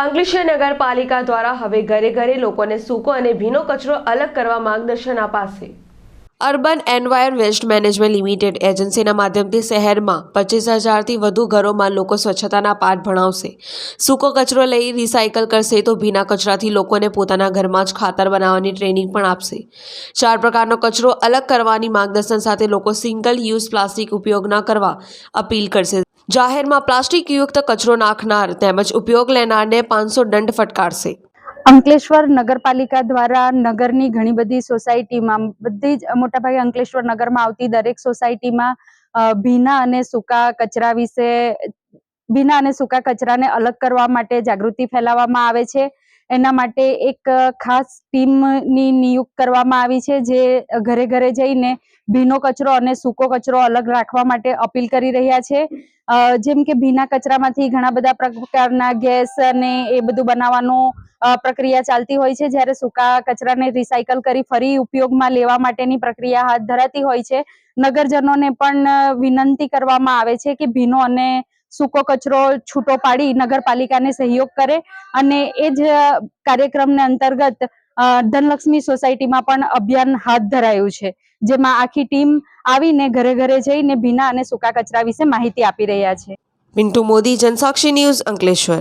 અંકલેશ્વર નગરપાલિકા દ્વારા હવે ઘરે ઘરે લોકોને સૂકો અને ભીનો કચરો અલગ કરવા માર્ગદર્શન અપાશે. Urban enviro waste management limited એજન્સીના માધ્યમથી શહેરમાં પચીસ હજારથી વધુ ઘરોમાં લોકો સ્વચ્છતાના પાઠ ભણાવશે. સૂકો કચરો લઈ રિસાયકલ કરશે તો ભીના કચરાથી લોકોને પોતાના ઘરમાં જ ખાતર બનાવવાની ટ્રેનિંગ પણ આપશે. ચાર પ્રકારનો કચરો અલગ કરવાની માર્ગદર્શન સાથે લોકો સિંગલ યુઝ પ્લાસ્ટિક ઉપયોગ ન કરવા અપીલ કરશે. જાહેરમાં પ્લાસ્ટિક યુક્ત કચરો નાખનાર તેમજ ઉપયોગ લેનારને પાંચસો દંડ ફટકારશે. અંકલેશ્વર નગરપાલિકા દ્વારા નગરની ઘણી બધી સોસાયટીમાં, બધી જ મોટાભાગે અંકલેશ્વર નગરમાં આવતી દરેક સોસાયટીમાં ભીના અને સૂકા કચરા વિશે, ભીના અને સૂકા કચરાને અલગ કરવા માટે જાગૃતિ ફેલાવવામાં આવે છે. એના માટે એક ખાસ ટીમની નિયુક્ત કરવામાં આવી છે, જે ઘરે ઘરે જઈને ભીનો કચરો અને સૂકો કચરો અલગ રાખવા માટે અપીલ કરી રહ્યા છે. જેમ કે ભીના કચરામાંથી ઘણા બધા પ્રકારના ગેસ અને એ બધું બનાવવાનું પ્રક્રિયા ચાલતી હોય છે. જ્યારે સૂકા કચરાને રિસાયકલ કરી ફરી ઉપયોગમાં લેવા માટેની પ્રક્રિયા હાથ ધરાતી હોય છે. નગરજનોને પણ વિનંતી કરવામાં આવે છે કે ભીનો અને સૂકો કચરો, છૂટો પાડી નગરપાલિકાને સહયોગ કરે અને એ જ કાર્યક્રમને અંતર્ગત ધનલક્ષ્મી સોસાયટીમાં પણ અભિયાન હાથ ધરાયું છે, જેમાં આખી ટીમ આવીને ઘરે ઘરે જઈને ભીના અને સૂકા કચરા વિશે માહિતી આપી રહ્યા છે. પિન્ટુ મોદી, જનસાક્ષી ન્યૂઝ અંકલેશ્વર.